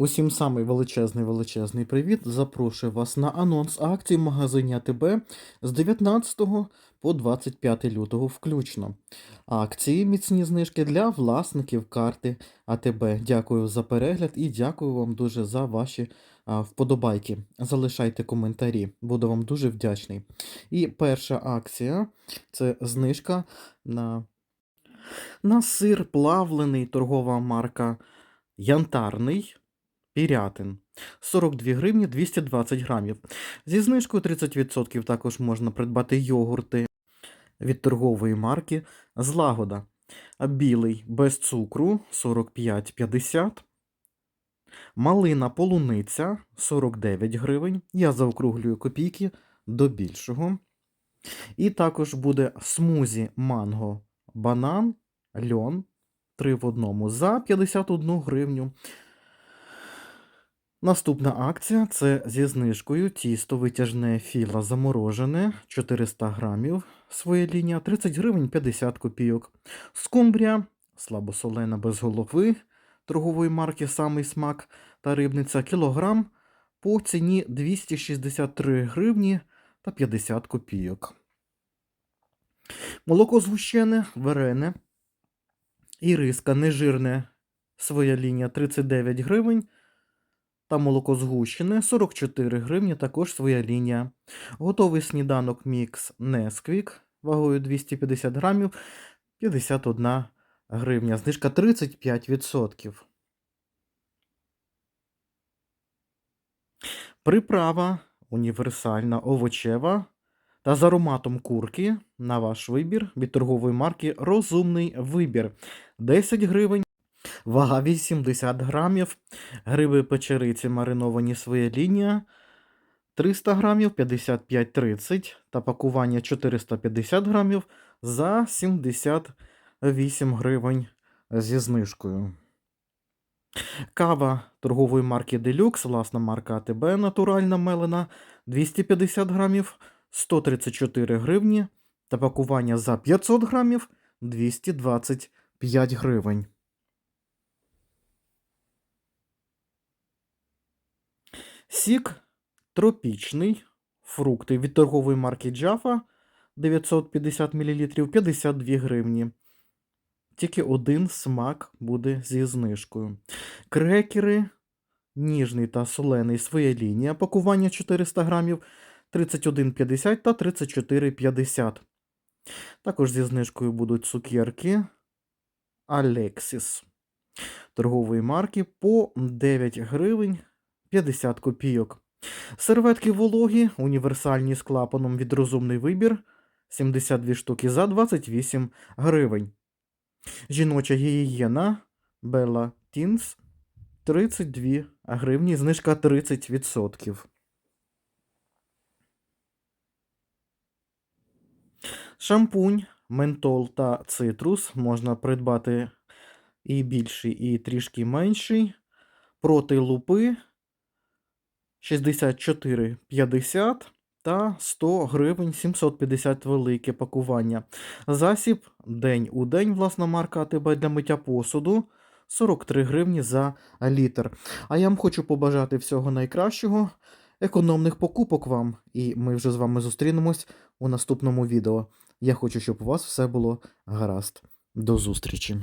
Усім самий величезний величезний привіт. Запрошую вас на анонс акцій в магазині АТБ з 19 по 25 лютого включно. Акції міцні знижки для власників карти АТБ. Дякую за перегляд і дякую вам дуже за ваші вподобайки. Залишайте коментарі, буду вам дуже вдячний. І перша акція це знижка на, на сир плавлений, торгова марка Янтарний. Пірятин 42 гривні 220 грамів. Зі знижкою 30% також можна придбати йогурти від торгової марки Злагода. Білий без цукру 45,50. Малина полуниця 49 гривень. Я заокруглюю копійки до більшого. І також буде смузі манго банан, льон 3 в одному за 51 гривню. Наступна акція це зі знижкою тісто витяжне філа заморожене 400 грамів. Своя лінія 30 гривень 50 копійок. Скумбрія слабосолена без голови торгової марки Самий смак та рибниця кілограм по ціні 263 гривні та 50 копійок. Молоко згущене, варене. Іриска нежирне своя лінія 39 гривень. Та молоко згущене 44 гривні, також своя лінія. Готовий сніданок мікс Несквік вагою 250 грамів 51 гривня. Знижка 35%. Приправа універсальна овочева та з ароматом курки на ваш вибір від торгової марки Розумний вибір 10 гривень. Вага 80 грамів. Гриби печериці мариновані своя лінія 300 грамів 55,30 та пакування 450 грамів за 78 гривень зі знижкою. Кава торгової марки Deluxe, власна марка АТБ натуральна мелена 250 грамів 134 гривні та пакування за 500 грамів 225 гривень. Сік тропічний. Фрукти від торгової марки Jaffa 950 мл 52 гривні. Тільки один смак буде зі знижкою. Крекери ніжний та солений своя лінія. Пакування 400 грамів 31,50 та 34,50. Також зі знижкою будуть цукерки Alexis торгової марки по 9 гривень 50 копійок. Серветки вологі, універсальні з клапаном від розумний вибір 72 штуки за 28 гривень. Жіноча гігієна Bella Teens 32 гривні, знижка 30%. Шампунь, ментол та цитрус можна придбати і більший, і трішки менший. Проти лупи 64,50 та 100 гривень 750 велике пакування. Засіб день у день, власна марка АТБ для миття посуду 43 гривні за літр. А я вам хочу побажати всього найкращого, економних покупок вам, і ми вже з вами зустрінемось у наступному відео. Я хочу, щоб у вас все було гаразд. До зустрічі!